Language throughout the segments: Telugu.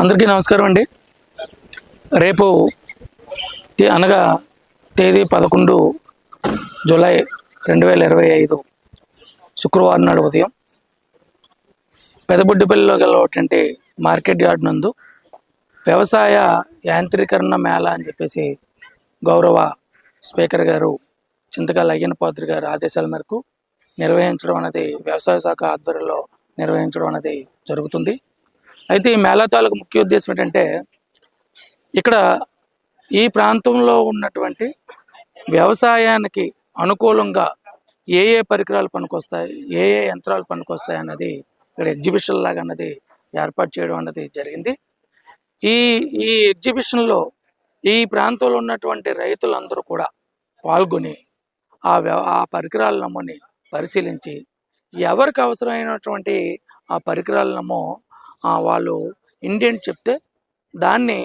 అందరికీ నమస్కారం అండి. రేపు అనగా తేదీ పదకొండు జూలై రెండు వేల ఇరవై ఐదు శుక్రవారం నాడు ఉదయం పెదబుడ్డిపల్లిలో గలటువంటి మార్కెట్ యార్డ్ నందు వ్యవసాయ యాంత్రీకరణ మేళ అని చెప్పేసి గౌరవ స్పీకర్ గారు చింతకాల అయ్యన్న పాత్రి గారి ఆదేశాల మేరకు నిర్వహించడం అనేది వ్యవసాయ శాఖ ఆధ్వర్యంలో నిర్వహించడం అనేది జరుగుతుంది. అయితే ఈ మేళా తాలూకు ముఖ్య ఉద్దేశం ఏంటంటే ఇక్కడ ఈ ప్రాంతంలో ఉన్నటువంటి వ్యవసాయానికి అనుకూలంగా ఏ ఏ పరికరాలు పనికొస్తాయి ఏ ఏ యంత్రాలు పనికొస్తాయి అన్నది ఇక్కడ ఎగ్జిబిషన్ లాగా అన్నది ఏర్పాటు చేయడం అన్నది జరిగింది. ఈ ఈ ఎగ్జిబిషన్లో ఈ ప్రాంతంలో ఉన్నటువంటి రైతులందరూ కూడా పాల్గొని ఆ ఆ పరికరాల నమ్మని పరిశీలించి ఎవరికి అవసరమైనటువంటి ఆ పరికరాల నమ్మో వాళ్ళు ఇండియన్ చెప్తే దాన్ని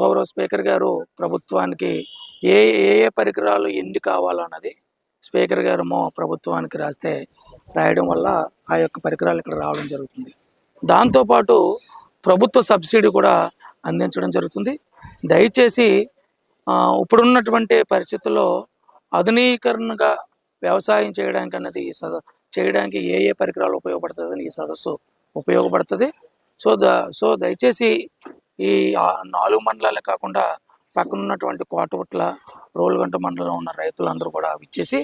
గౌరవ స్పీకర్ గారు ప్రభుత్వానికి ఏ ఏ ఏ పరికరాలు ఎన్ని కావాలన్నది స్పీకర్ గారేమో ప్రభుత్వానికి రాస్తే రాయడం వల్ల ఆ యొక్క పరికరాలు ఇక్కడ రావడం జరుగుతుంది. దాంతోపాటు ప్రభుత్వ సబ్సిడీ కూడా అందించడం జరుగుతుంది. దయచేసి ఇప్పుడున్నటువంటి పరిస్థితుల్లో ఆధునీకరణగా వ్యవసాయం చేయడానికి అన్నది ఈ సద చేయడానికి ఏ ఏ పరికరాలు ఉపయోగపడుతుందని ఈ సదస్సు ఉపయోగపడుతుంది. సో ద సో దయచేసి ఈ నాలుగు మండలాలే కాకుండా పక్కన ఉన్నటువంటి కోటగుట్ల రోలుగంట మండలంలో ఉన్న రైతులందరూ కూడా విచ్చేసి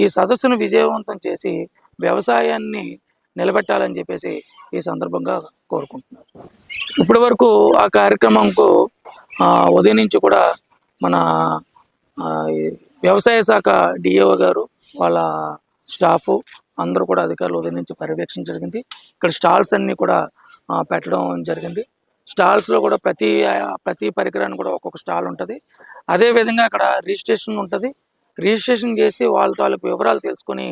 ఈ సదస్సును విజయవంతం చేసి వ్యవసాయాన్ని నిలబెట్టాలని చెప్పేసి ఈ సందర్భంగా కోరుకుంటున్నారు. ఇప్పటి వరకు ఆ కార్యక్రమంకు ఉదయం నుంచి కూడా మన వ్యవసాయ శాఖ డిఏఓ గారు వాళ్ళ స్టాఫ్ అందరూ కూడా అధికారులు ఉదయం నుంచి పర్యవేక్షణ జరిగింది. ఇక్కడ స్టాల్స్ అన్నీ కూడా పెట్టడం జరిగింది. స్టాల్స్లో కూడా ప్రతి ప్రతి పరికరాన్ని కూడా ఒక్కొక్క స్టాల్ ఉంటుంది. అదేవిధంగా అక్కడ రిజిస్ట్రేషన్ ఉంటుంది. రిజిస్ట్రేషన్ చేసి వాళ్ళ తాలూకు వివరాలు తెలుసుకొని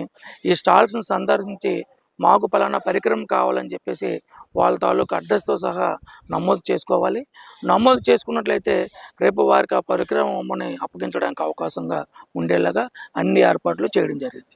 ఈ స్టాల్స్ని సందర్శించి మాకు పలానా పరికరం కావాలని చెప్పేసి వాళ్ళ తాలూకు అడ్రస్తో సహా నమోదు చేసుకోవాలి. నమోదు చేసుకున్నట్లయితే రేపు వారికి ఆ పరికరం అమ్మని అప్పగించడానికి అవకాశంగా ఉండేలాగా అన్ని ఏర్పాట్లు చేయడం జరిగింది.